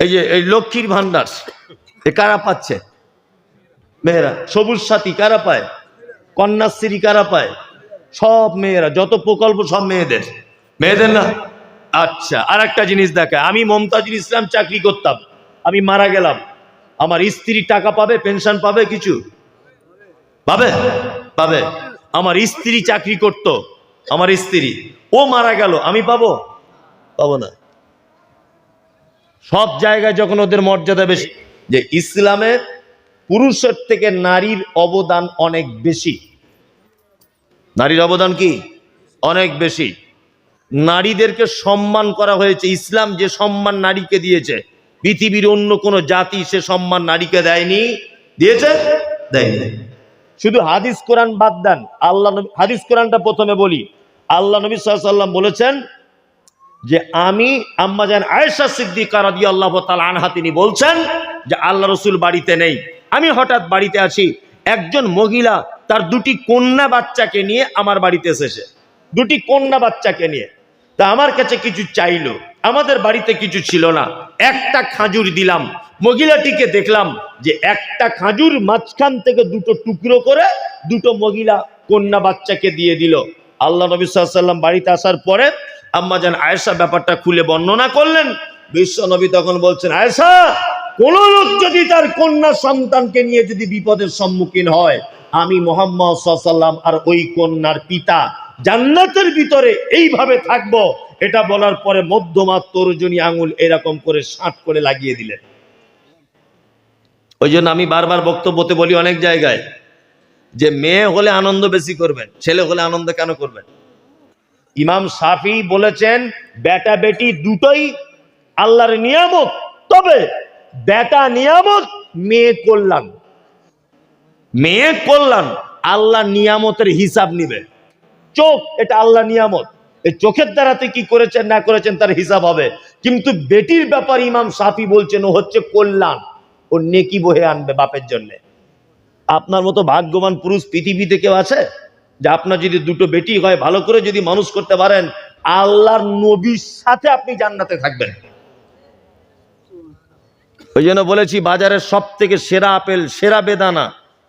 এই যে, এই লক্ষ্মীর ভান্ডার, এ কারা পাচ্ছে? মেয়েরা, সবুজ সাথী কারা পায়? কন্যাশ্রী কারা পায়? সব মেয়েরা, যত প্রকল্প সব মেয়েদের। মেয়েদের না? আচ্ছা আর একটা জিনিস দেখে, আমি মমতাজুল ইসলাম চাকরি করতাম, আমি মারা গেলাম। আমার স্ত্রী টাকা পাবে, পেনশন পাবে কিছু? পাবে? পাবে। আমার স্ত্রী চাকরি করত, আমার স্ত্রী। ও মারা গেল, আমি পাবো? পাবো না। সব জায়গায় যখন ওদের মর্যাদা বেশি, যে ইসলামে পুরুষের থেকে নারীর অবদান অনেক বেশি। নারীর অবদান কি? অনেক বেশি। নারীদেরকে সম্মান করা হয়েছে। ইসলাম যে সম্মান নারীকে দিয়েছে, পৃথিবীর অন্য কোনো জাতি সে সম্মান নারীকে দেয়নি। দিয়েছে? দেয়নি। শুধু হাদিস কোরআন বাদ দেন। আল্লাহ হাদিস কোরআনটা প্রথমে বলি। আল্লাহ নবী সাল্লাম বলেছেন যে আমি আম্মাজান আয়েশা সিদ্দিকা রাদিয়াল্লাহু তাআলা আনহা তিনি বলছেন যে আল্লাহ রসুল বাড়িতে নেই। আমি হঠাৎ বাড়িতে আছি, একজন মহিলা তার দুটি কন্যা বাচ্চাকে নিয়ে আমার বাড়িতে এসেছে। দুটি কন্যা বাচ্চাকে নিয়ে। তা আমার কাছে কিছু চাইলো, আমাদের বাড়িতে কিছু ছিল না। একটা খাজুর দিলাম, মহিলাটিকে দেখলাম যে একটা খাজুর মাঝখান থেকে দুটো টুকরো করে দুটো মহিলা কন্যা বাচ্চাকে দিয়ে দিল। আল্লাহ নবী সাল্লাম বাড়িতে আসার পরে আম্মাজান আয়েশা ব্যাপারটা খুলে বর্ণনা করলেন। বিশ্ব নবী তখন বলছেন, আয়েশা, কোন লোক যদি তার কন্যা সন্তানকে নিয়ে যদি বিপদের সম্মুখীন হয়, আমি মোহাম্মদ সাল্লাম আর ওই কন্যার পিতা জান্নাতের ভিতরে এইভাবে থাকব। এটা বলার পরে মধ্যমা তর্জনী আঙুল এরকম করে ষাট করে লাগিয়ে দিলেন। ওই জন্য আমি বারবার বক্তব্যতে বলি অনেক জায়গায়, যে মেয়ে হলে আনন্দ বেশি করবেন, ছেলে হলে আনন্দ কেন করবেন? ইমাম সাফি বলেছেন, বেটা বেটি দুটোই আল্লাহর নিয়ামত। তবে বেটা নিয়ামত, মেয়ে কল্যাণ। মেয়ে কল্যাণ আল্লাহ নিয়ামতের হিসাব নিবে। চোখ, এটা আল্লাহ নিয়ামত। এই চোখের দ্বারাতে কি করেছেন, না করেছেন, তার হিসাব হবে। কিন্তু বেটির ব্যাপার ইমাম সাফি বলছেন, ও হচ্ছে কল্যাণ। ও নেকি বহে আনবে বাপের জন্যে। আপনার মতো ভাগ্যবান পুরুষ পৃথিবীতে কেউ আছে? যে আপনার যদি দুটো বেটি হয়, ভালো করে যদি মানুষ করতে পারেন, আল্লাহর নবীর সাথে আপনি জান্নাতে থাকবেন। ওই জন্য বলেছি, বাজারের সব থেকে সেরা আপেল, সেরা বেদানা,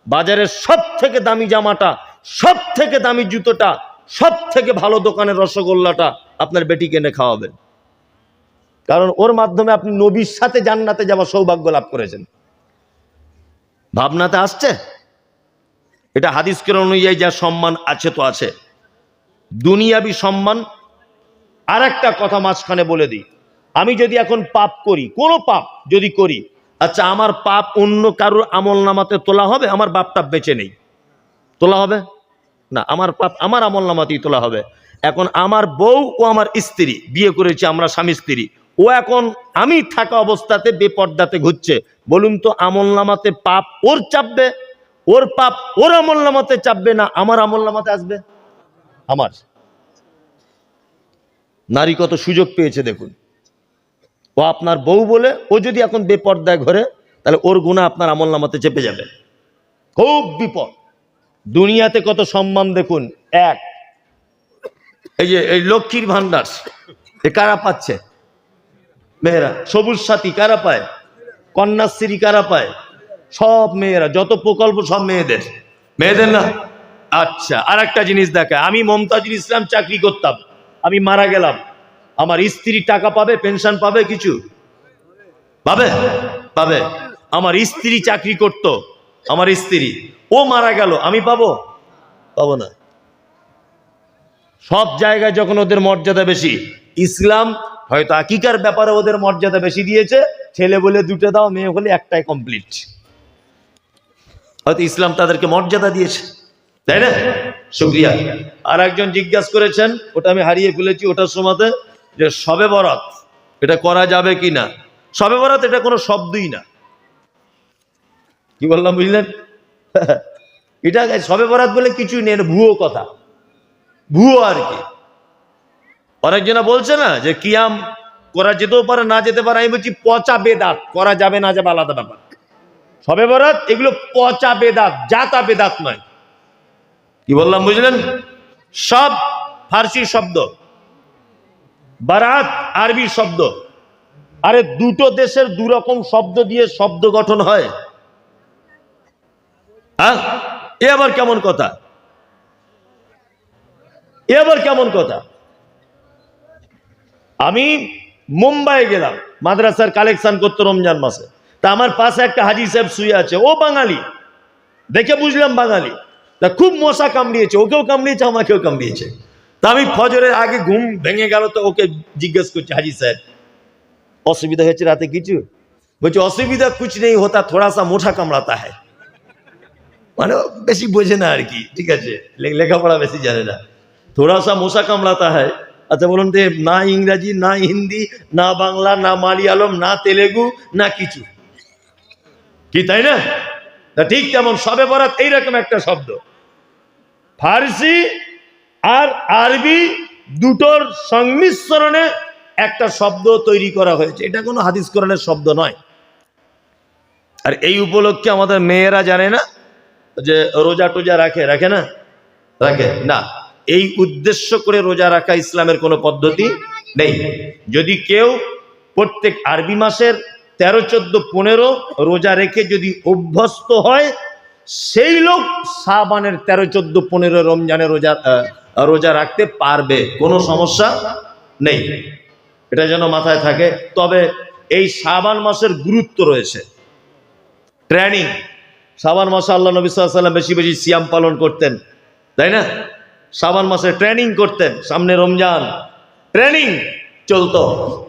বাজারের সব থেকে দামি জামাটা সব থেকে দামি জুতোটা সব থেকে ভালো দোকানের রসগোল্লাটা আপনার বেটি এনে খাওয়াবেন। কারণ ওর মাধ্যমে আপনি নবীর সাথে জান্নাতে যাওয়ার সৌভাগ্য লাভ করেছেন। ভাবনাতে আসছে? এটা হাদিস কেরণ অনুযায়ী যা সম্মান আছে তো আছে। দুনিয়াবি সম্মান আর একটা কথা মাঝখানে বলে দিই। আমি যদি এখন পাপ করি, কোনো পাপ যদি করি আচ্ছা আমার পাপ অন্য কারোর আমল নামাতে তোলা হবে? আমার বাপটা বেঁচে নেই। তোলা হবে? না, আমার পাপ আমার আমল নামাতেই তোলা হবে। এখন আমার বউ ও আমার স্ত্রী, বিয়ে করেছে, আমরা স্বামী স্ত্রী, ও এখন আমি থাকা অবস্থাতে বেপর্দাতে ঘুরছে। বলুন তো, আমল নামাতে পাপ ওর চাপবে? ওর পাপ ওর আমল নামাতে চাপবে না, আমার আমল নামাতে আসবে? আমার। নারী কত সুযোগ পেয়েছে দেখুন। ও আপনার বউ বলে ও যদি এখন বেপর্দায় ঘরে, তাহলে ওর গুণা আপনার আমল নামাতে চেপে যাবে। খুব বিপদ। দুনিয়াতে কত সম্মান দেখুন, এক। এই যে, এই লক্ষ্মীর ভান্ডার, এ কারা পাচ্ছে? মেয়েরা, সবুজ সাথী কারা পায়? কন্যাশ্রী কারা পায়? সব মেয়েরা, যত প্রকল্প সব মেয়েদের। মেয়েদের না? আচ্ছা আর একটা জিনিস দেখে, আমি মমতাজুল ইসলাম চাকরি করতাম, আমি মারা গেলাম। আমার স্ত্রী টাকা পাবে, পেনশন পাবে কিছু? পাবে? পাবে। আমার স্ত্রী চাকরি করত, আমার স্ত্রী। ও মারা গেল, আমি পাবো? পাবো না। সব জায়গায় যখন ওদের মর্যাদা বেশি, ইসলাম হয়তো আকিকার ব্যাপারে ওদের মর্যাদা বেশি দিয়েছে, ছেলে বলে দুটো দাও, মেয়ে হলে একটাই কমপ্লিট হয়তো ইসলাম তাদেরকে মর্যাদা দিয়েছে। তাই না? শুক্রিয়া। আর একজন জিজ্ঞাসা করেছেন, ওটা আমি হারিয়ে ফেলেছি ওটার সময়তে যে সবে বরাত, এটা করা যাবে কি না? সবে বরাত এটা কোনো শব্দই না। কি বললাম, বুঝলেন? এটা সবে বরাত বলে কিছুই নেই ভুয়ো কথা। ভুয়ো আর কি। অনেকজনা বলছে না যে কিয়াম করা যেতেও পারে, না যেতে পারে, আমি বলছি পচা বেদাত, করা যাবে না যাবে আলাদা ব্যাপার। সবে বরাত, এগুলো পচা বেদাত, জাতা বেদাত নয়। কি বললাম, বুঝলেন? সব ফার্সি শব্দ। বারাত আরবি শব্দ। আরে দুটো দেশের দু রকম শব্দ দিয়ে শব্দ গঠন হয়। হ্যাঁ? এ আবার কেমন কথা? এ আবার কেমন কথা? আমি মুম্বাই গেলাম, মাদ্রাসার কালেকশন করতে রমজান মাসে। তা আমার পাশে একটা হাজি সাহেব শুয়ে আছে, ও বাঙালি। দেখে বুঝলাম বাঙালি। তা খুব মশা কামড়িয়েছে, ওকেও কামড়িয়েছে, আমাকেও কামড়িয়েছে। তা আমি ফজরের আগে ঘুম ভেঙে গেল, তো ওকে জিজ্ঞেস করছি, হাজি সাহেব, অসুবিধা হয়েছে রাতে কিছু? বলছে, অসুবিধা কুছ নেই, হতা থোড়া সা মোটা কামড়াতা হ্যায়। মানে বেশি বোঝে না আর কি, ঠিক আছে লেখাপড়া বেশি জানে না। থোড়া সা মশা কামড়াতা হয় আচ্ছা বলুন তো, না ইংরাজি, না হিন্দি, না বাংলা, না মালিয়ালম, না তেলেগু, না কিছু। কি, তাই না? তা ঠিক তেমন সবে বরাত এইরকম একটা শব্দ। ফার্সি আর আরবি দুটোর সংমিশ্রণে একটা শব্দ তৈরি করা হয়েছে। এটা কোনো হাদিস কোরআনের শব্দ নয়। আর এই উপলক্ষে আমাদের মেয়েরা জানে না যে রোজা টোজা রাখে রাখে না? রাখে? না। এই উদ্দেশ্য করে রোজা রাখা ইসলামের কোনো পদ্ধতি নেই। যদি কেউ প্রত্যেক আরবি মাসের তেরো চোদ্দ পনেরো রোজা রেখে যদি অভ্যস্ত হয়, সেই লোক সাবানের তেরো চোদ্দ পনেরো রমজানে রোজা রোজা রাখতে পারবে। কোনো সমস্যা নেই। এটা যেন মাথায় থাকে। তবে এই সাবান মাসের গুরুত্ব রয়েছে। ট্রেনিং। সাবান মাসে আল্লাহ নবী সাল্লাম বেশি বেশি সিয়াম পালন করতেন। তাই না? সাবান মাসে ট্রেনিং করতেন সামনে রমজান। ট্রেনিং। চলতো।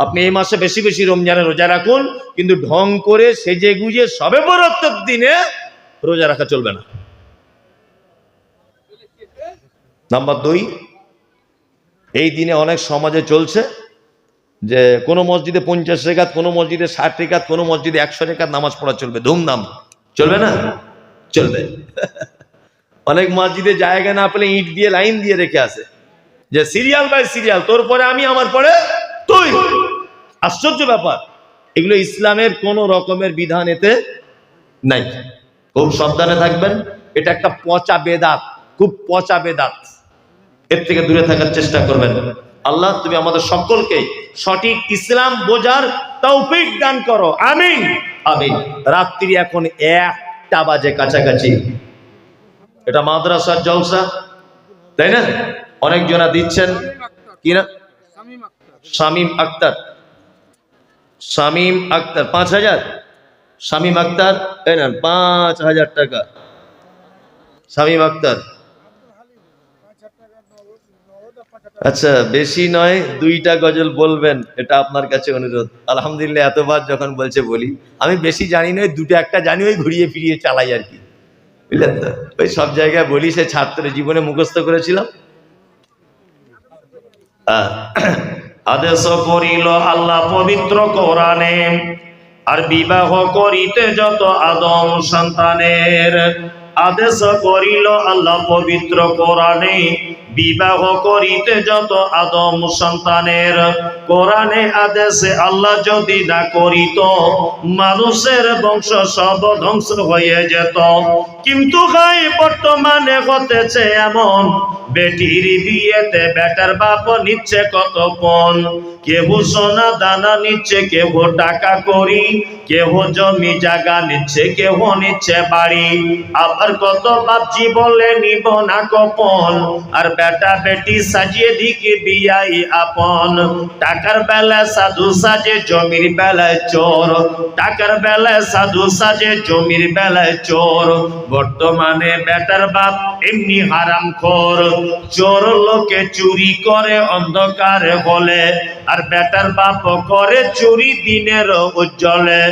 আপনি এই মাসে বেশি বেশি রমজানে রোজা রাখুন, কিন্তু ঢং করে সেজে গুজে সবে বরত্বের দিনে রোজা রাখা চলবে না। নাম্বার দুই, এই দিনে অনেক সমাজে চলছে যে কোনো মসজিদে পঞ্চাশ রেখাত, কোনো মসজিদে ষাট রেখাত, কোনো মসজিদে একশো রেখাত নামাজ পড়া চলবে। ধুমধাম। চলবে না? চলবে। অনেক মসজিদে জায়গা না পেলে ইট দিয়ে লাইন দিয়ে রেখে আসে। যে সিরিয়াল বাই সিরিয়াল, তোর পরে আমি, আমার পরে তুই। আশ্চর্য ব্যাপার, এগুলো ইসলামের কোন রকমের বিধান এতে নাই। খুব সাবধানে থাকবেন, এটা একটা পচা বেদাত, খুব পচা বেদাত। এর থেকে দূরে থাকার চেষ্টা করবেন। আল্লাহ, তুমি আমাদের সকলকে সঠিক ইসলাম বোঝার তৌফিক দান করো। আমিন। আমিন। রাত্রি এখন একটা বাজে কাছাকাছি। এটা মাদ্রাসার জলসা, তাই না? অনেক জনা দিচ্ছেন। কি না? শামিম আক্তার। শামিম আক্তার, পাঁচ হাজার। শামিম আক্তার, এই না পাঁচ হাজার টাকা। শামিম আক্তার। আচ্ছা বেশি নয়, দুইটা গজল বলবেন, এটা আপনার কাছে অনুরোধ। আলহামদুলিল্লাহ, এতবার যখন বলছে বলি, আমি বেশি জানি নয়, দুটো একটা জানি, ওই ঘুরিয়ে ফিরিয়ে চালাই আর কি। বুঝলেন তো? ওই সব জায়গায় বলি, সে ছাত্র জীবনে মুখস্থ করেছিলাম। আদেশ করিল আল্লাহ পবিত্র কোরআনে, আর বিবাহ করিতে যত আদম সন্তানের, আদেশ করিল আল্লাহ পবিত্র কোরআনে বিবাহ করিতে যত আদম সন্তানের কোরআনে আদেশে আল্লাহ যদি না করিত, মানুষের বংশ সব ধ্বংস হয়ে যেত। কিন্তু ভাই, বর্তমানে হতেছে এমন, বেটির বিয়েতে বেটার বাপ নিচ্ছে কত পণ। কেহ সোনা দানা নিচ্ছে, কেহ টাকা করি কেহ জমি জায়গা নিচ্ছে, কেহ নিচ্ছে বাড়ি। আবার কত বাপজি বলে নিব না কপন, আর বেটা বেটি সাজিয়ে দিকে বিয়াই আপন টাকার বেলায় সাধু সাজে জমির বেলায় চোর টাকার বেলায় সাধু সাজে জমির বেলায় চোর বর্তমানে বেটার বাপ এমনি হারাম খোর চোর লোকে চুরি করে অন্ধকারে বলে আর বেটার বাপ করে চুরি দিনের উজ্জ্বলে।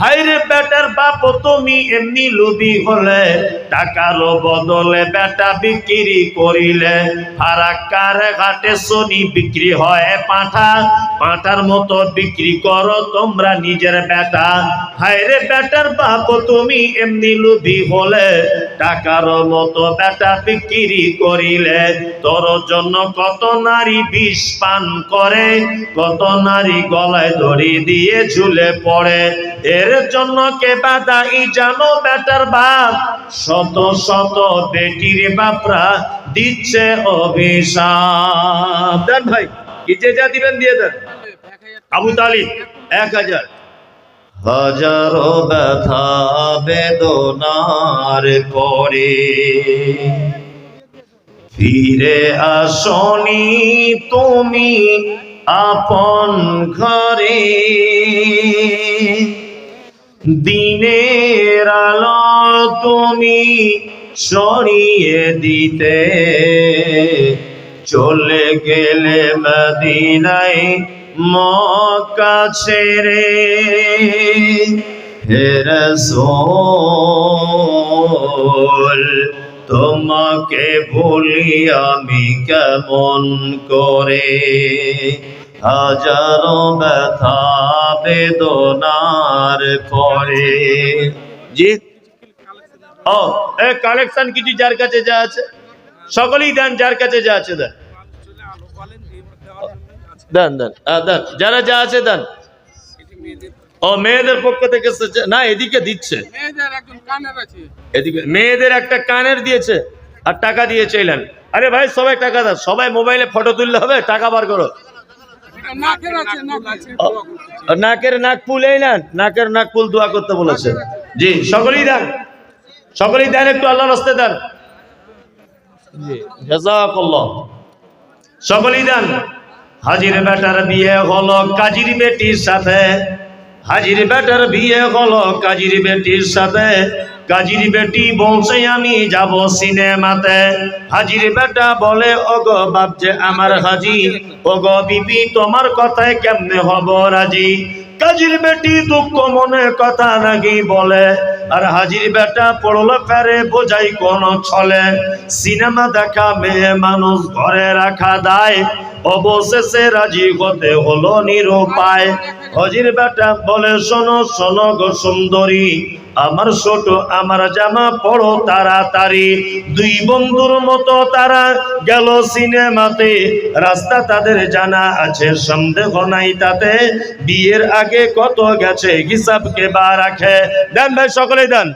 হাইরে বেটার বাপ, তুমি এমনি লোভী হলে। টাকার বদলে বেটা বিক্রি করিলে। ফারাক্কার ঘাটে বিক্রি হয় মতো বিক্রি করো তোমরা নিজের বেটা। বেটার বাপ, তুমি এমনি লোভী হলে, টাকার মতো বেটা বিক্রি করিলে। তোর জন্য কত নারী বিষ পান করে, কত নারী গলায় দড়ি দিয়ে ঝুলে পড়ে। এর জন্য কে ই জানো বেটার বাপ? শত শত বেটির বাপরা দিচ্ছে অভিশাপ। দেন ভাই কি যে যা দিবেন দিয়ে দেন। আবু তালিব এক হাজার। হাজারো ব্যথা বেদনার পরে ফিরে আসনি তুমি আপন ঘরে। দিনের আলো তুমি সরিয়ে দিতে। চলে গেলে মদিনায় মক্কা ছেড়ে হে রাসূল, তোমাকে ভুলি আমি কেমন করে? হাজারো ব্যথা বেদনার পরে জি। ও, এ কালেকশন কিছু যার কাছে যা আছে? সকলেই দেন যার কাছে যা আছে, দেন। দেন দেন দেন, যারা যা আছে দেন। ও, মেয়েদের পক্ষ থেকে। না, এদিকে দিচ্ছে। এদিকে, মেয়েদের একটা কানের দিয়েছে আর টাকা দিয়ে চাইলেন। আরে ভাই, সবাই টাকা দাও। সবাই মোবাইলে ফটো তুললে হবে, টাকা বার করো। নাকের নাক ফুল এই নাকের নাক ফুল দোয়া করতে বলেছে। জি, সকলেই দেন। সকলেই দেন একটু আল্লাহ রাস্তে দেন। সকলেই দেন। হাজির বেটার বিয়ে হলো কাজীর বেটির সাথে। হাজির বেটার বিয়ে হলো কাজীর বেটির সাথে। কাজীর বেটি বলছে আমি যাব সিনেমাতে। হাজির বেটা বলে ওগো বাপ যে আমার হাজি। ওগো বিবি তোমার কথায় কেমনে হব রাজি? কাজীর বেটি দুঃখ মনে কথা নাকি বলে আর হাজির বেটা পড়ল ফেরে বোঝাই কোন ছলে। সিনেমা দেখা মেয়ে মানুষ ঘরে রাখা দায়। অবশেষে রাজি হতে হলো নিরুপায়। হজির বেটা বলে, শোনো শোনো গো সুন্দরী, আমার ছোট, আমার জামা পড়ো তাড়াতাড়ি। দুই বন্ধুর মতো তারা গেল সিনেমাতে। রাস্তা তাদের জানা আছে, সন্দেহ নাই তাতে। বিয়ের আগে কত গেছে হিসাব কে বা রাখে। দেন ভাই, সকলেই দেন।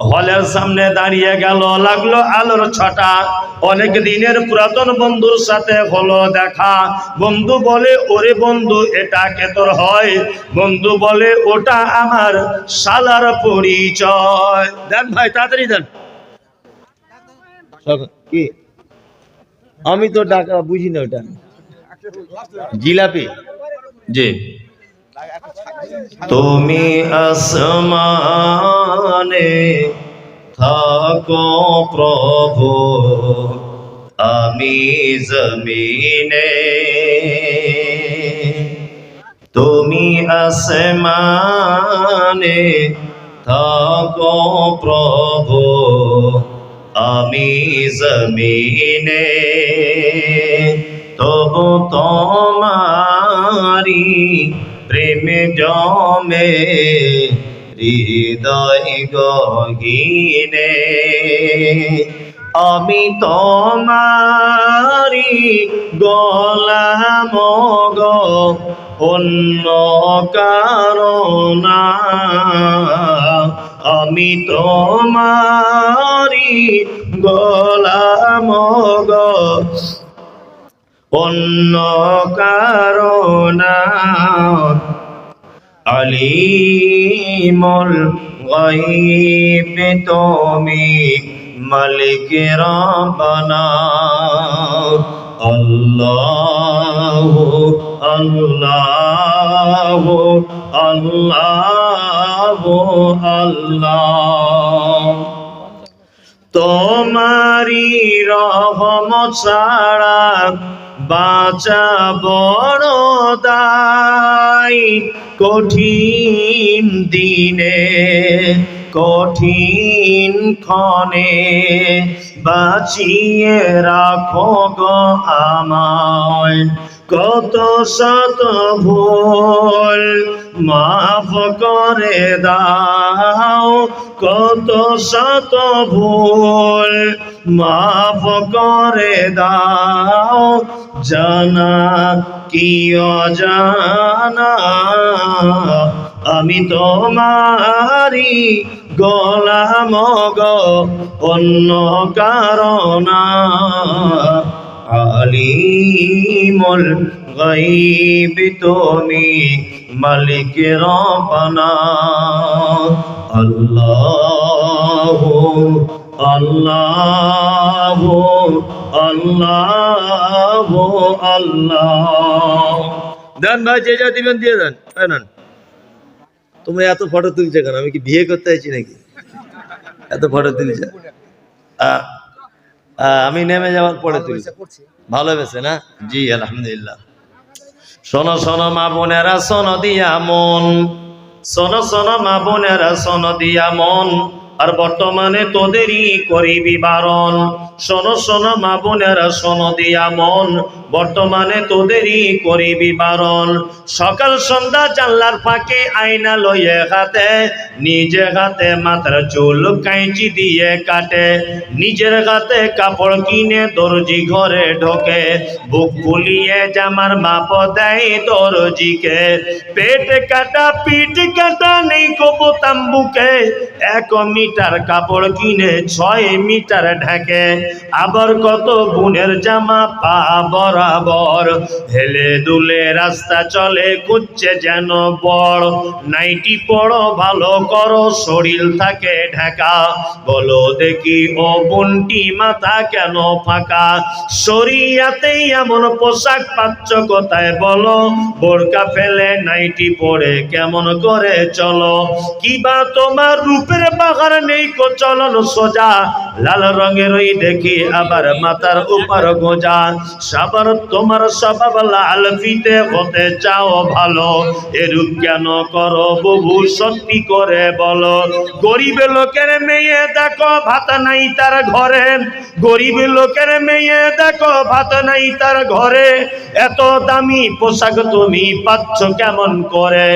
হলের সামনে দাঁড়িয়ে গেল লাগল আলোর ছটা। অনেক দিনের পুরাতন বন্ধুর সাথে হলো দেখা। বন্ধু বলে ওরে বন্ধু এটা কে তোর হয়? বন্ধু বলে ওটা আমার শালার পরিচয়। দেন ভাই তাড়াতাড়ি দেন। কি? আমি তো ডাকা বুঝি না ওটা। জিলাপি? জি। তুমি আসমানে থাকো প্রভু আমি জমিনে। তুমি আসমানে থাকো প্রভু আমি জমিনে। তবু তোমারি প্রেম জমে হৃদয় গগিনে। আমি তোমারি গলাম গো অন্য কারণা। আমি তোমারি গলাম গো অন্য কারণা আলিমুল গাইব তুমি মালিক রব্বানা। আল্লাহ আল্লাহ আল্লাহ আল্লাহ। তোমারি রহম ছাড়া বাঁচা বড় দায় কঠিন দিনে কঠিন ক্ষণে বাঁচিয়ে রাখো গো আমায়। কত শত ভুল মাফ করে দাও, কত শত ভুল। মাফ করে দাও, জানা কি অজানা। আমি তোমারি গোলাম গো অন্য কারণা। আলিমুল গাইব তুমি মালিক রব্বানা। আল্লাহ আল্লাহ আল্লাহ আল্লাহ। দেন ভাই যে যা দিবেন দিয়ে দেন নেন। তোমরা এত ফটো তুলছে কেন? আমি কি বিয়ে করতে আছি নাকি? এত ফটো তুলছে? আমি নেমে যাওয়ার পরে তুলি ভালো হয়েছে না? জি আলহামদুলিল্লাহ। শোনো শোনো মা বোনেরা শোনো দিয়া মন। শোনো শোনো মা বোনেরা শোনো দিয়া মন। আর বর্তমানে তোদেরই করিবি বারণ শোনো শোনো মা বোনেরা, শোনো দিয়া মন। বর্তমানে তোদেরই করিবি বারণ সকাল, সন্ধ্যা জানলার ফাঁকে আয়না লইয়ে হাতে নিজে হাতে মাথার চুল কাঁচি দিয়ে কাটে। নিজের হাতে কাপড় কিনে দর্জি ঘরে ঢোকে। বুক ফুলিয়ে জামার মাপ দেয় দর্জিকে। পেট কাটা, পিঠ কাটা নেই কবু তাম্বুকে। এক মিটার কাপড় কিনে ছয় মিটার ঢাকে। আবার কত বুনের জামা পা বরাবর। হেলে দুলে রাস্তা চলে কুচ্ছে যেন বড় নাইটি পড়ো ভালো করো, শরীর থাকে ঢাকা। বলো দেখি, ও বুনটি মাথা কেন ফাঁকা? শরিয়াতেই এমন পোশাক পাচ্ছ কোথায় বলো? বোরকা ফেলে নাইটি পরে কেমন করে চলো? কিবা তোমার রূপের বাগার নেই কো সোজা। লাল রঙের ওই দেখি আবার মাথার উপর গোজা। সাবার তোমার স্বভাব লাল ফিতে হতে চাও ভালো। এরূপ কেন করো ববু, সত্যি করে বলো। গরিব লোকের মেয়ে দেখো, ভাত নাই তার ঘরে। গরিব লোকের মেয়ে দেখো, ভাত নাই তার ঘরে। এত দামি পোশাক তুমি পাচ্ছ কেমন করে?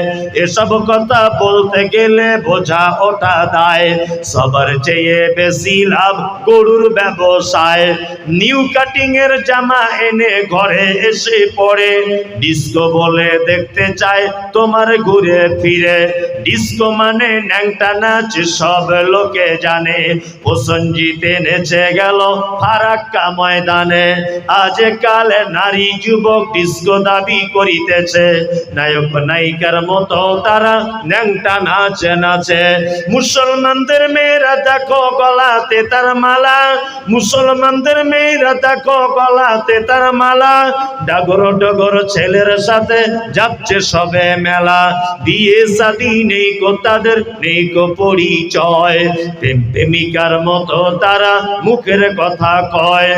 এসব কথা বলতে গেলে বোঝা ওটা দায়। সবার চেয়ে বেশি লাভ গরুর ব্যবসায়। নিউ কাটিং এর জামা এনে ঘরে এসে পড়ে। ডিস্কো বলে দেখতে চায় তোমার ঘুরে ফিরে। ডিস্কো মানে ন্যাংটা নাচ সব লোকে জানে। প্রসঞ্জিত নেচে গেল ফারাক্কা ময়দানে। আজ কালে নারী যুবক ডিস্কো দাবি করিতেছে। নায়ক নায়িকার মতো তারা ন্যাংটা নাচে নাচে। মুসলমানদের মেয়েরা দেখো গলাতে তার মালা, মুসলমানদের মেয়েরা দেখো গলাতে তার মালা। ডাগর ডগর ছেলের সাথে যাচ্ছে সবে মেলা। বিয়ে শাদি নেই কো তাদের, নেই কো পরিচয়। প্রেম প্রেমিকার মতো তারা মুখের কথা কয়।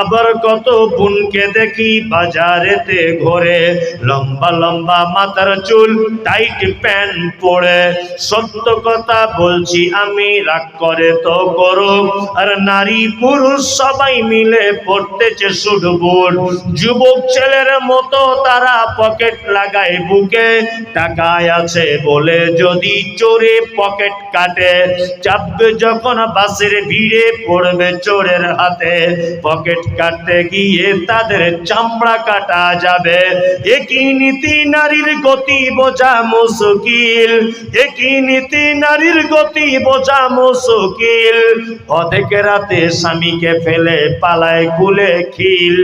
আবার কত বোনকে দেখি বাজারেতে ঘোরে। লম্বা লম্বা মাথার চুল, টাইট প্যান্ট পরে। সত্য কথা বলছি আমি রাগ করে তো করো। আর নারী পুরুষ সবাই মিলে পড়তেছে শুধু বুট। যুবক ছেলের মতো তারা পকেট লাগায় বুকে। টাকায় আছে বলে যদি চোরে পকেট কাটে, চাপবে যখন বাসের ভিড়ে পড়বে চোরের হাতে। পকেট কাটতে গিয়ে তাদের চামড়া কাটা যাবে। একই নীতি নারীর গতি বোঝা মুশকিল। একই নীতি নারীর গতি বোঝা মুশকিল অধেক রাতে স্বামীকে ফেলে পালায় কুলে খিল।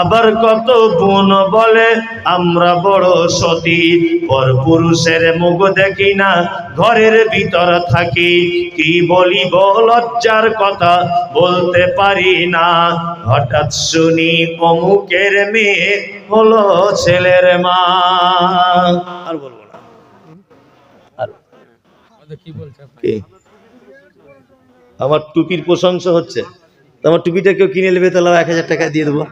আবার কত বোন বলে আমরা বড় সতী। পর পুরুষের মুখ দেখি না ঘরের ভিতর থাকি। কি বলিব লজ্জার কথা বলতে পারি না। হঠাৎ শুনি অমুকের মেয়ে হলো ছেলের মা। আর বলব না। আর কি বলছে কি? আমার টুপির প্রশংসা হচ্ছে। আমার টুপিটা কেউ কিনে নেবে তাহলে এক হাজার টাকা দিয়ে দেবো।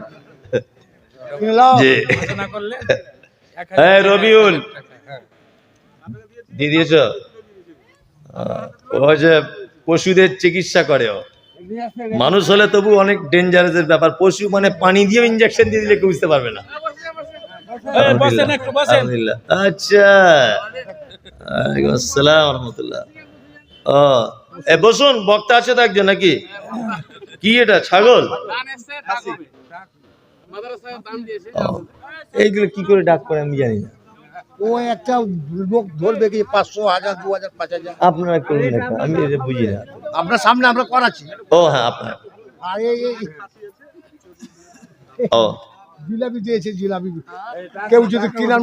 হ্যাঁ রবিউল। হ্যাঁ। দিয়ে দিয়েছ? ও যে পশুদের চিকিৎসা করে ও। মানুষ হলে তবু অনেক ডেঞ্জারাসের ব্যাপার। পশু মানে পানি দিয়ে ইঞ্জেকশন দিয়ে দিলে কেউ বুঝতে পারবে না। এই, বসেন একটু বসেন। আলহামদুলিল্লাহ। আচ্ছা। আসসালাম রহমতুল্লাহ। ও বসুন বক্তা আছে তো একজন নাকি? কি এটা ছাগল? এইগুলো কি করে ডাক করে আমি জানি না। ও একটা লোক ধরবে কি পাঁচশো হাজার দু হাজার পাঁচ হাজার? আপনারা করুন একটা আমি এটা বুঝি না। আপনার সামনে আমরা করাচ্ছি। ও হ্যাঁ আপনার। আর ও। জিলাপি দিয়েছে জিলাপি। কেউ যদি কেনার মতো